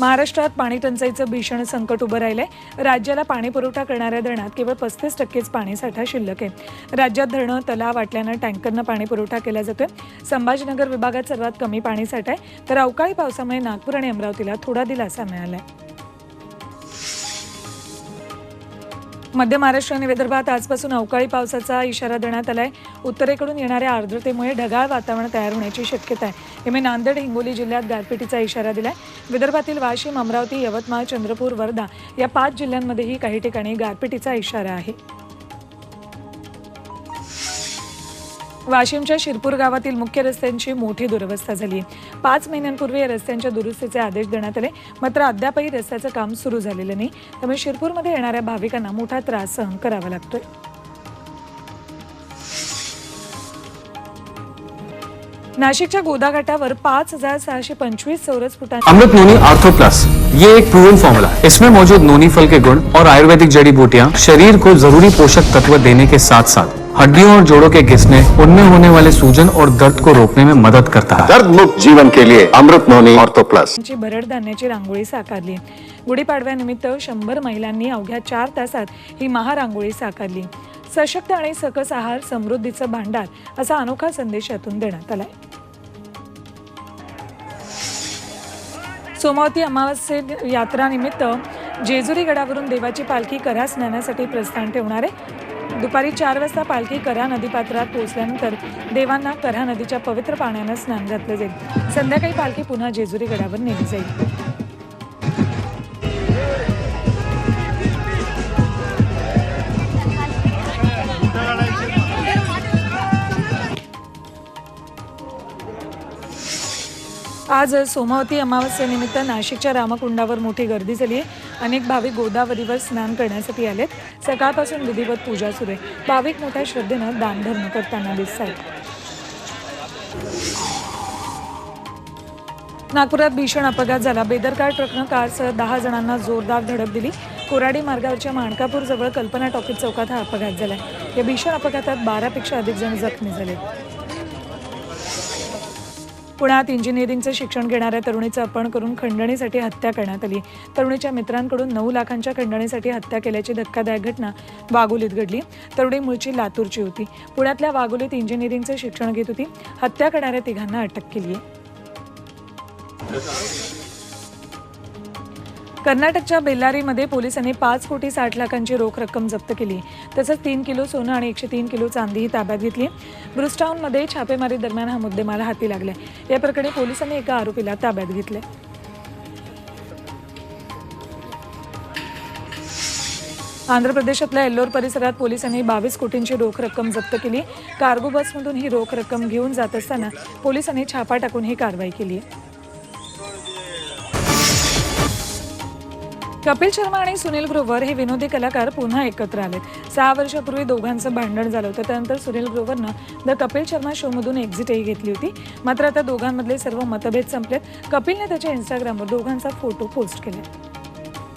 महाराष्ट्रात पाणी टंचाईचं भीषण संकट उभं राहिलंय. राज्याला पाणी पुरवठा करणाऱ्या धरणात केवळ पस्तीस टक्केच पाणीसाठा शिल्लक आहे. राज्यात धरणं तलाव वाटल्यानं टँकरनं पाणी पुरवठा केला जातोय. संभाजीनगर विभागात सर्वात कमी पाणीसाठा आहे. तर अवकाळी पावसामुळे नागपूर आणि अमरावतीला थोडा दिलासा मिळालाय. मध्य महाराष्ट्र आणि विदर्भात आजपासून अवकाळी पावसाचा इशारा देण्यात आलाय. उत्तरेकडून येणाऱ्या आर्द्रतेमुळे ढगाळ वातावरण तयार होण्याची शक्यता आहे. यामुळे नांदेड हिंगोली जिल्ह्यात गारपिटीचा इशारा दिलाय. विदर्भातील वाशिम अमरावती यवतमाळ चंद्रपूर वर्धा या पाच जिल्ह्यांमध्येही काही ठिकाणी गारपिटीचा इशारा आहे. वाशिमच्या शिरपूर गावातील मुख्य रस्त्यांची मोठी दुरवस्था झाली. पाच महिन्यांपूर्वी या रस्त्यांच्या दुरुस्तीचे आदेश देण्यात आले. मात्र अद्यापही रस्त्याचं काम सुरू झालेलं नाही. त्यामुळे शिरपूरमध्ये येणाऱ्या भाविकांना मोठा त्रास सहन करावा लागतोय. नाशिकच्या गोदाघाटावर पाच हजार सहाशे पंचवीस चौरस फुटांच्या अमृत नोनी आर्थो प्लस. ये एक प्रूवन फॉर्मूला इसमें मौजूद नोनी फल के गुण और आयुर्वेदिक जड़ी बूटियाँ शरीर को जरूरी पोषक तत्व देने के साथ साथ हड्डियों और जोड़ों के घिसने उनमें होने वाले सूजन और दर्द को रोकने में मदद करता है। दर्द मुक्त जीवन के लिए अमृत नोनी ऑर्थो प्लस भरड धान्याची रांगोळी साकारली. गुढीपाडव्यानिमित्त शंभर महिलांनी अवघ्या चार तासात ही महारांगोळी साकारली. सशक्त आणि सकस आहार समृद्धीचं भांडार असा अनोखा संदेश यातून देण्यात आलाय. सोमावती अमावस्ये यात्रानिमित्त जेजुरी गडावरून देवाची पालखी कऱ्हा स्नानासाठी प्रस्थान ठेवणार आहे. दुपारी चार वाजता पालखी कऱ्हा नदीपात्रात पोहोचल्यानंतर देवांना कऱ्हा नदीच्या पवित्र पाण्यानं स्नान घातलं जाईल. संध्याकाळी पालखी पुन्हा जेजुरी गडावर नेली जाईल. आज सोमावती अमावस्येनिमित्त नाशिकच्या रामकुंडावर मोठी गर्दी झाली आहे. अनेक भाविक गोदावरीवर स्नान करण्यासाठी आलेत. सकाळपासून विधिवत पूजा सुरू आहे. भाविक मोठ्या श्रद्धेनं दानधर्म करताना दिसत आहेत नागपुरात भीषण अपघात झाला. बेदरकार ट्रकनं कारसह दहा जणांना जोरदार धडक दिली. कोराडी मार्गावरच्या माणकापूर जवळ कल्पना टॉकीज चौकात हा अपघात झाला या भीषण अपघातात बारापेक्षा अधिक जण जखमी झाले पुण्यात इंजिनिअरिंगचं शिक्षण घेणाऱ्या तरुणीचं अपहरण करून खंडणीसाठी हत्या करण्यात आली. तरुणीच्या मित्रांकडून नऊ लाखांच्या खंडणीसाठी हत्या केल्याची धक्कादायक घटना वाघोलीत घडली. तरुणी मूळची लातूरची होती. पुण्यातल्या वाघोलीत इंजिनिअरिंगचं शिक्षण घेत होती. हत्या करणाऱ्या तिघांना अटक केली आहे कर्नाटकच्या बेल्लारीमध्ये पोलिसांनी पाच कोटी साठ लाखांची रोख रक्कम जप्त केली. तसंच तीन किलो सोनं आणि एकशे तीन किलो चांदीही ताब्यात घेतली. ब्रुस्टाऊनमध्ये छापेमारी दरम्यान हा मुद्देमाल हाती लागलाय. या प्रकरणी पोलिसांनी एका आरोपीला ताब्यात घेतले आंध्र प्रदेशातल्या एल्लोर परिसरात पोलिसांनी बावीस कोटींची रोख रक्कम जप्त केली. कार्गो बसमधून ही रोख रक्कम घेऊन जात असताना पोलिसांनी छापा टाकून ही कारवाई केली कपिल शर्मा आणि सुनील ग्रोवर हे विनोदी कलाकार पुन्हा एकत्र आलेत. सहा वर्षापूर्वी दोघांचं भांडण झालं होतं त्यानंतर सुनील ग्रोवरनं द कपिल शर्मा शोमधून एक्झिटही घेतली होती. मात्र आता दोघांमधले सर्व मतभेद संपलेत. कपिलने त्याच्या इंस्टाग्रामवर दोघांचा फोटो पोस्ट केला